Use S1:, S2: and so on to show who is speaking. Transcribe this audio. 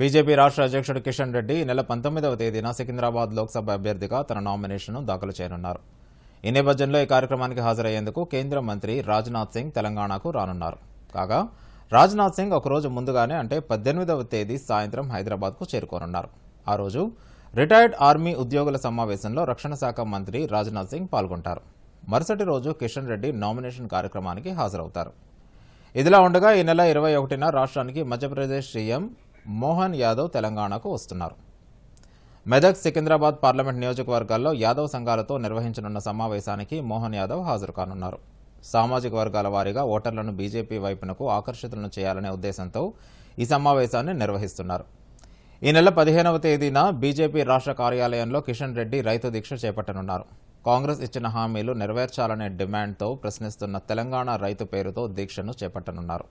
S1: BJP రాష్ట్ర అధ్యక్షుడు కిషన్ రెడ్డి ఈ నెల పంతొమ్మిదవ తేదీన సికింద్రాబాద్ లోక్సభ అభ్యర్థిగా తన నామినేషన్ను దాఖలు చేయనున్నారు. ఈ నేపథ్యంలో ఈ కార్యక్రమానికి హాజరయ్యేందుకు కేంద్ర మంత్రి రాజ్నాథ్ సింగ్ తెలంగాణకు రానున్నారు. కాగా రాజ్నాథ్ సింగ్ ఒకరోజు ముందుగానే అంటే పద్దెనిమిదవ తేదీ సాయంత్రం హైదరాబాద్కు చేరుకోనున్నారు. ఆ రోజు రిటైర్డ్ ఆర్మీ ఉద్యోగుల సమావేశంలో రక్షణ శాఖ మంత్రి రాజ్నాథ్ సింగ్ పాల్గొంటారు. మరుసటి రోజు కిషన్ రెడ్డి నామినేషన్ కార్యక్రమానికి హాజరవుతారు. ఇదిలా ఉండగా ఈ నెల ఇరవై ఒకటిన రాష్ట్రానికి మధ్యప్రదేశ్ సీఎం మోహన్ యాదవ్ తెలంగాణకు వస్తున్నారు. మెదక్ సికింద్రాబాద్ పార్లమెంట్ నియోజకవర్గాల్లో యాదవ్ సంఘాలతో నిర్వహించనున్న సమావేశానికి మోహన్ యాదవ్ హాజరు కానున్నారు సామాజిక వర్గాల వారీగా ఓటర్లను బీజేపీ వైపునకు ఆకర్షితులను చేయాలనే ఉద్దేశంతో ఈ సమావేశాన్ని నిర్వహిస్తున్నారు. ఈ నెల పదిహేనవ తేదీన బీజేపీ రాష్ట్ర కార్యాలయంలో కిషన్ రెడ్డి రైతు దీక్ష చేపట్టనున్నారు. కాంగ్రెస్ ఇచ్చిన హామీలు నెరవేర్చాలనే డిమాండ్తో ప్రశ్నిస్తున్న తెలంగాణ రైతు పేరుతో దీక్షను చేపట్టనున్నారు.